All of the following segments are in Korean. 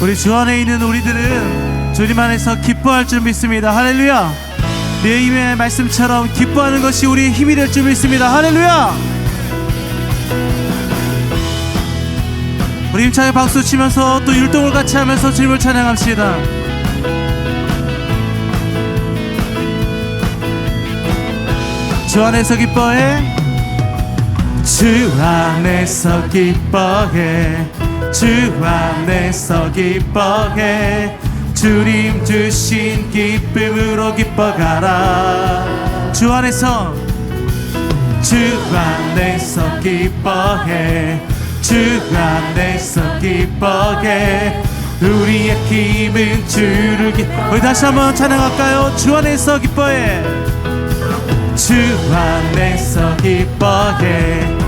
우리 주 안에 있는 우리들은 주님 안에서 기뻐할 줄 믿습니다. 할렐루야. 내임의 말씀처럼 기뻐하는 것이 우리의 힘이 될 줄 믿습니다. 할렐루야. 우리 힘차게 박수 치면서 또 율동을 같이 하면서 주님을 찬양합시다. 주 안에서 기뻐해 주 안에서 기뻐해 주 안에서 기뻐해. 주님 주신 기쁨으로 기뻐가라. 주 안에서. 주 안에서 기뻐해. 주 안에서 기뻐해. 우리의 힘은 주를 기 우리 다시 한번 찬양할까요? 주 안에서 기뻐해. 주 안에서 기뻐해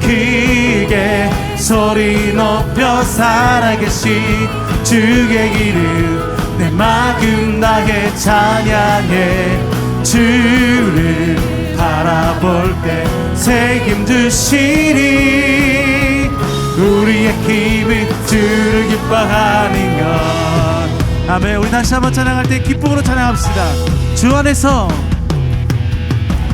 크게 소리 높여 살아계신 주의 이름 내 마음 다해 찬양해 주를 바라볼 때 책임 주시니 우리의 힘은 주를 기뻐하는 것. 아멘. 우리 다시 한번 찬양할 때 기쁨으로 찬양합시다. 주 안에서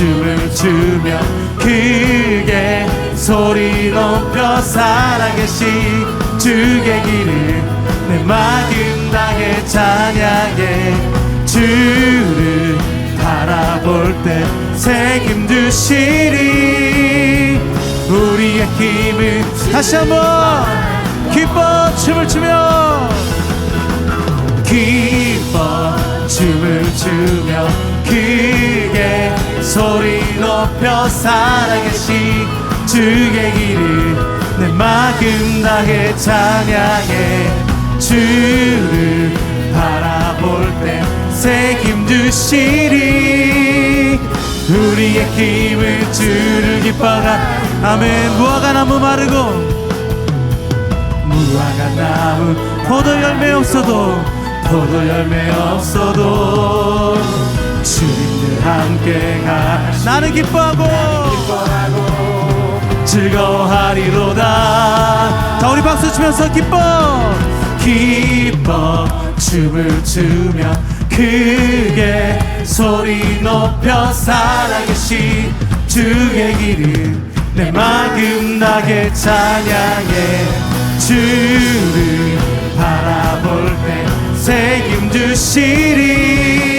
춤을 추며 크게 소리 높여 살아계신 주의 길을 내 마음 다해 찬양해. 주를 바라볼 때 책임 주시리. 우리의 힘을 다시 한번 기뻐 춤을 추며 기뻐 춤을 추며 크게 소리 높여 살아계신 주의 길을 내 마음 다해 찬양해. 주를 바라볼 때 책임 주시리. 우리의 힘을 주를 기뻐하 아멘. 무화과 나무 마르고 무화과 나무 포도 열매 없어도 포도 열매 없어도 주님들 함께 가. 나는 기뻐하고 즐거워하리로다. 다 우리 박수 치면서 기뻐. 기뻐. 춤을 추며 크게 소리 높여 살아계신 주의 길을 내 마음 나게 찬양해. 주를 바라볼 때 책임 주시리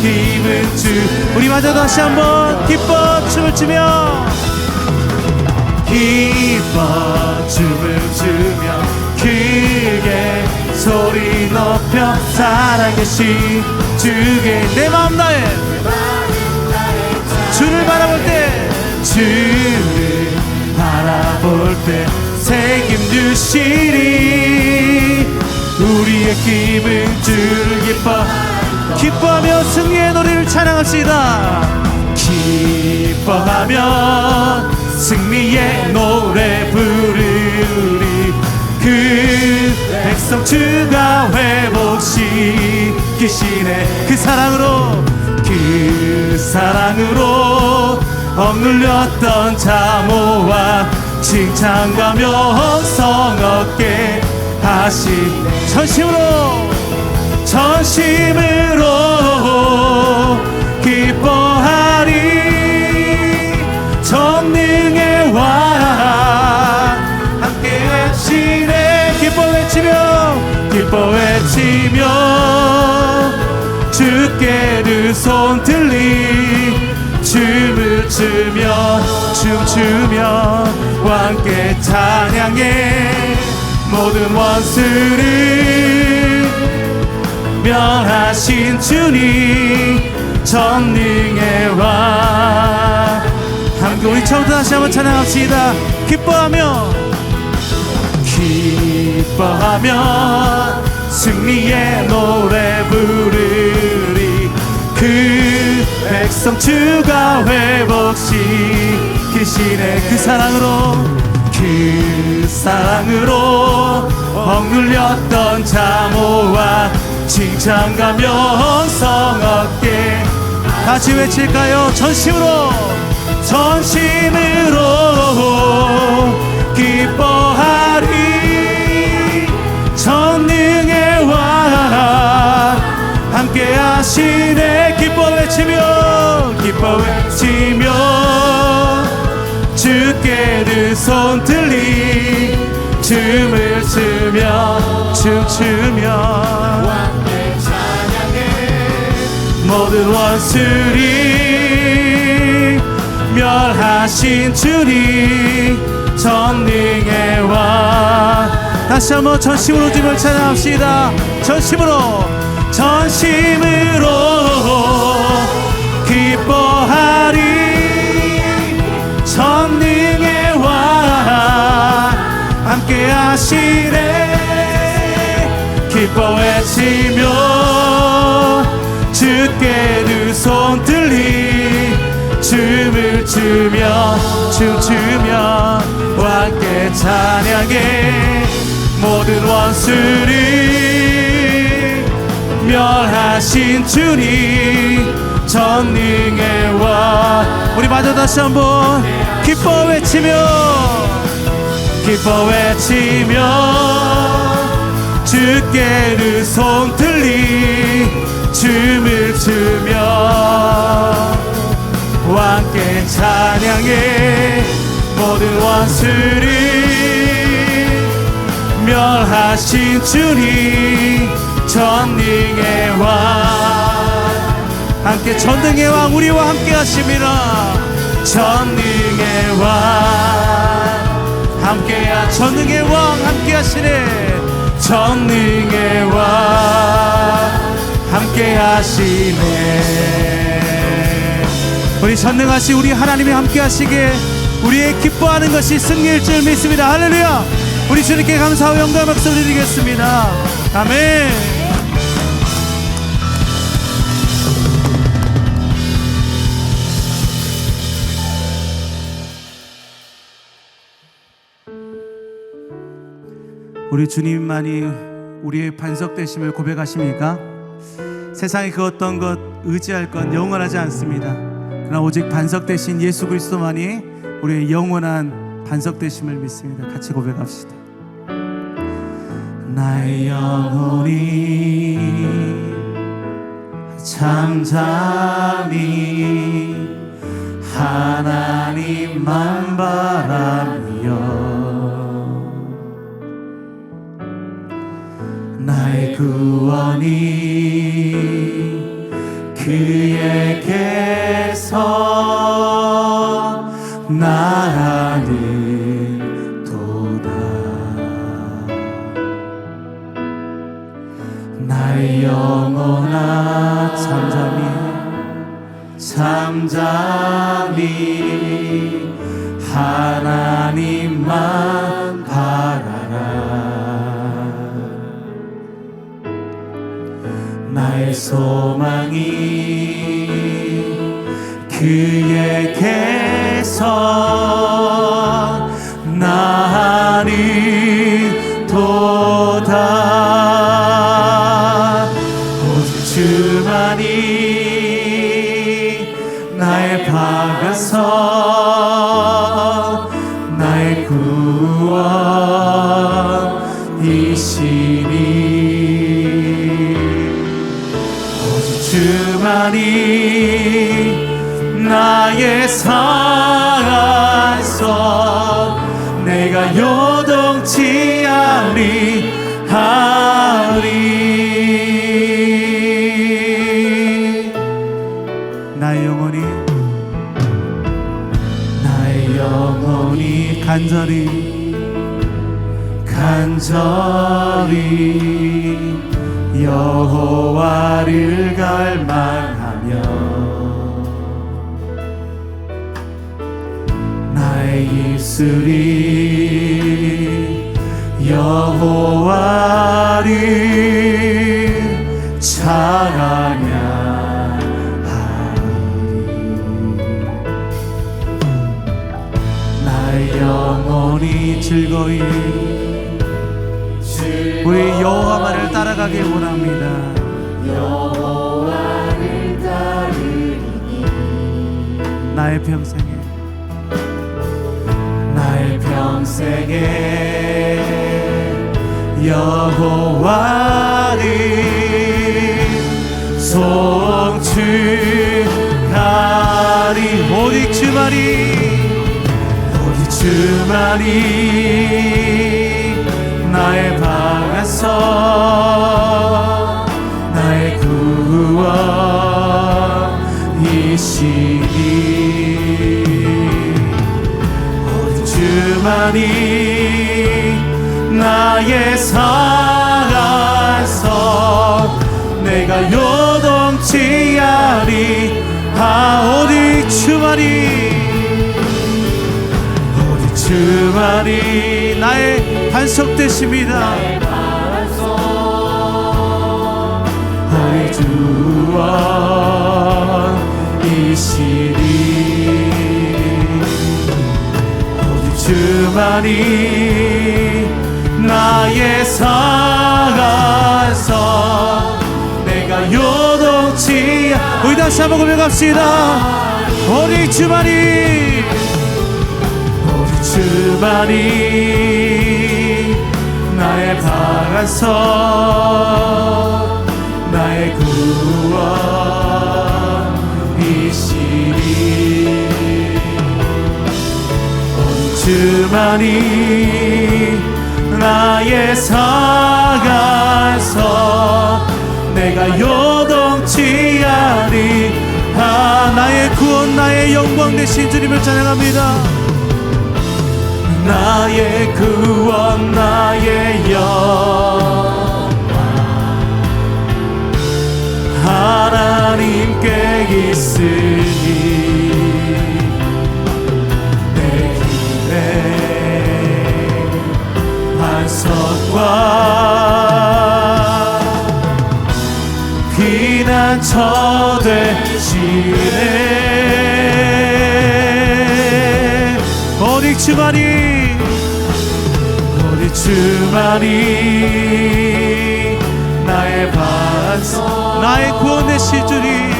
힘은 주 우리 마저 다시 한번 기뻐 춤을 추며. 기뻐 춤을 추며 크게 소리 높여 살아계신 주의 내 마음 나에 주를 바라볼 때 주를 바라볼 때 책임 주시리 우리의 힘은 주를 기뻐 기뻐하며 승리의 노래를 찬양합시다. 기뻐하며 승리의 노래 부르리. 그 백성 주가 회복시키시네 그 사랑으로 그 사랑으로 억눌렸던 자모와 칭찬과 명성 얻게 하신 전심으로 전심으로 기뻐하리. 전능의 왕 함께 외치네. 기뻐 외치며 기뻐 외치며 주께 두손 들리. 춤을 추며 춤추며 함께 찬양해. 모든 원수를 멸하신 주님 전능의 왕 함께 우리 처음부터 다시 한번 찬양합시다 기뻐하며 기뻐하며 승리의 노래 부르리 그 백성 주가 회복시키시네 그 사랑으로 그 사랑으로 억눌렸던 잠오와 칭찬과 명성 얻게 같이 외칠까요? 전심으로. 전심으로. 기뻐하리. 전능의 왕. 함께 하시네. 기뻐 외치며 기뻐 외치며 주께 두손 들리. 춤을 추며 춤추며 모든 원수리 멸하신 주님 전능의 왕 다시 한번 전심으로 주님을 찬양합시다. 전심으로 전심으로 기뻐하리. 전능의 왕 함께 하시네. 기뻐 외치며 주께 두 손 들리. 춤을 추며 춤추며 함께 찬양해. 모든 원수를 멸하신 주님 전능의 왕. 우리 마저 다시 한번 기뻐 외치며 기뻐 외치며 주께 두손 들리 춤을 추며 함께 찬양해. 모든 원수를 멸하신 주님 전능의 왕. 함께 전능의 왕 우리와 함께 하십니다. 전능의 왕. 함께야 전능의 왕 함께 하시네. 전능의 왕 함께 하시네. 우리 전능하시 우리 하나님이 함께 하시게 우리의 기뻐하는 것이 승리일 줄 믿습니다. 할렐루야! 우리 주님께 감사와 영광 박수 드리겠습니다. 아멘. 우리 주님만이 우리의 반석 되심을 고백하십니까? 세상에 그 어떤 것 의지할 건 영원하지 않습니다. 그러나 오직 반석 되신 예수 그리스도만이 우리의 영원한 반석 되심을 믿습니다. 같이 고백합시다. 나의 영혼이 잠잠히 하나님만 바라며 소망이 그에게서 나니 도다. 오직 주만이 나의 박아서 하나님 나의 삶에서 내가 요동치 아니하리. 나의 영혼이 나의 영혼이 간절히 간절히 여호와를 갈망 입술이 여호와를 찬양하리. 나의 영혼이 즐거이. 우리 여호와만을 따라가길 원합니다. 나의 평생에 나의 평생에 여호와를 송축하리. 오직 주만이 오직 주만이 나의 방에서 나의 구원이시니 주만이 나의 살아서 내가 요동치 아니 아 오직 주만이 오직 주만이 나의 반석 되십니다. 우리 주원이시 주만이 나의 살아서 내가 요동치 우리 다시 한번 고백합시다. 오직 주만이 오직 주만이 나의 방에서 나의 구원 주만이 나의 사가서 내가 요동치 아니 아 나의 구원 나의 영광 되신 주님을 찬양합니다. 나의 구원 나의 영광. 하나님께 있으니 피난처 되시네 오직 주만이? 오직 주만이? 나의 반석 나의 구원 되실 주님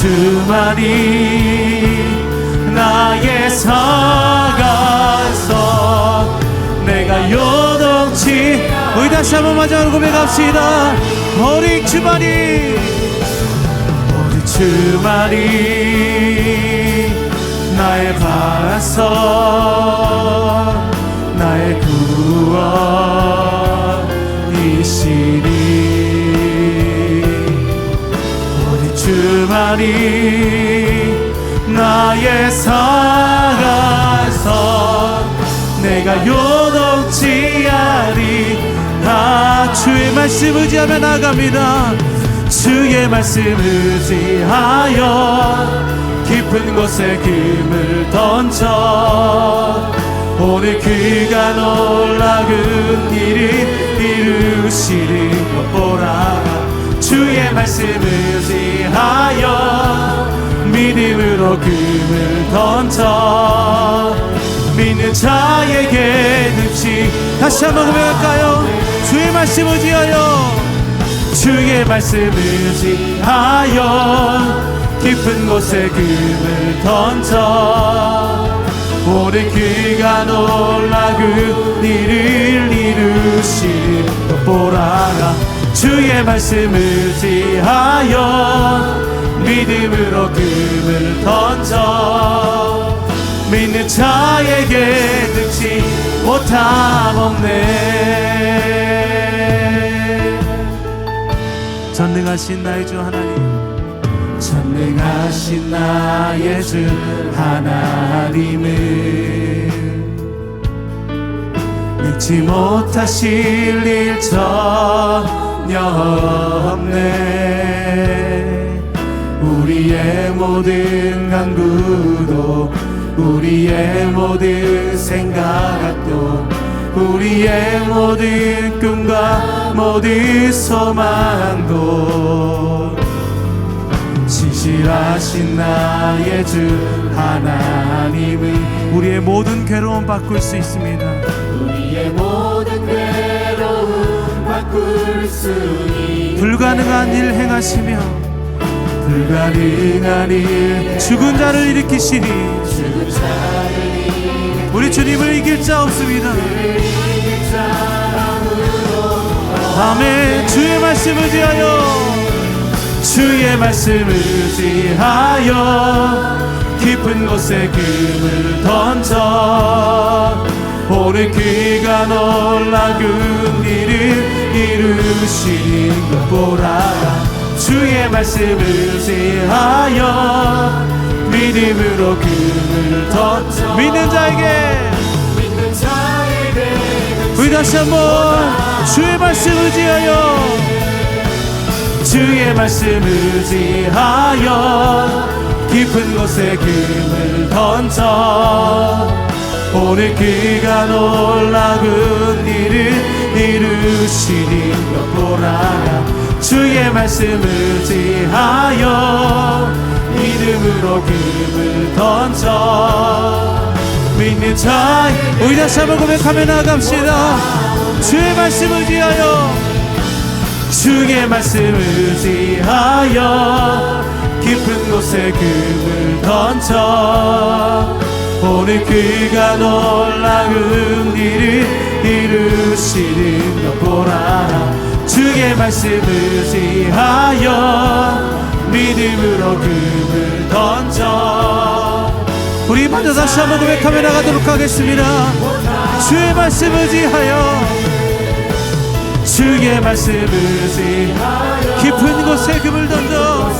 주만이 나의 사가서 내가 요동치 우리 다시 한번 마지막으로 고백합시다. 오직 주만이 오직 주만이 나의 나 주만이 나의 살아서 내가 요동치 아니 아 주의 말씀 의지하며 나갑니다. 주의 말씀 의지하여 깊은 곳에 금을 던져 오늘 그가 놀라운 보라 주의 말씀 의지하여 믿음으로 금을 던져 믿는 자에게 듭시. 다시 한번 고백할까요? 주의 말씀 의지하여 주의 말씀 의지하여 깊은 곳에 금을 던져 오늘 그가 놀라운 일을 이루실 것 보라 주의 말씀 의지하여 믿음으로 금을 던져 믿는 자에게 득지 못함 없네. 전능하신 나의 주 하나님 전능하신 나의 주 하나님은 믿지 못하실 일 전 혀 없네 우리의 모든 간구도 우리의 모든 생각도 우리의 모든 꿈과 모든 소망도 진실하신 나의 주 하나님은 우리의 모든 괴로움 바꿀 수 있습니다. 우리의 불가능한 일 행하시며 불가능한 일 죽은 자를 일으키시니 우리 주님을 이길 자 없습니다. 아멘 주의 말씀을 지하여 주의 말씀을 지하여 깊은 곳에 금을 던져 오늘 그가 놀라운 일을 이루시는 것 보라 주의 말씀을 지하여 믿음으로 금을 던져 믿는 자에게 믿는 자에게 우리 다시 한번 주의 말씀을 지하여 주의 말씀을 지하여 깊은 곳에 금을 던져 오늘 그가 놀라운 일을 이루시는 것 보라 주의 말씀을 지하여 믿음으로 금을 던져. 믿는 자 우리 다시 한번 고백하며 나갑시다. 주의 말씀을 지하여. 주의 말씀을 지하여 깊은 곳에 금을 던져 오늘 그가 놀라운 일을 이루시는 것 보라. 주의 말씀을 지하여 믿음으로 금을 던져. 우리 먼저 다시 한번 고백하며 나가도록 하겠습니다. 주의 말씀을 지하여. 주의 말씀을 지하여. 깊은 곳에 금을 던져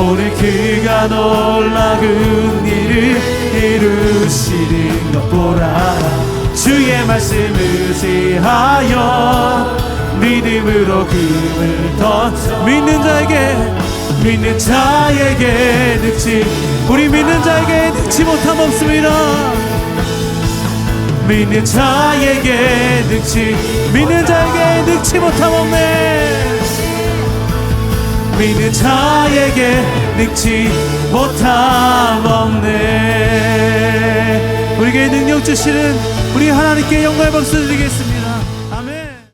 오늘 그가 놀라운 일을 이루시는 것 보라. 주의 말씀을 지하여 믿음으로 금을 던져. 믿는 자에게 믿는 자에게 늙지 우리 믿는 자에게 늙지 못함 없습니다. 믿는 자에게 늙지 믿는 자에게 늙지 못함 없네 믿는 자에게 늙지 못함 없네. 우리에게 능력 주시는 우리 하나님께 영광의 박수 드리겠습니다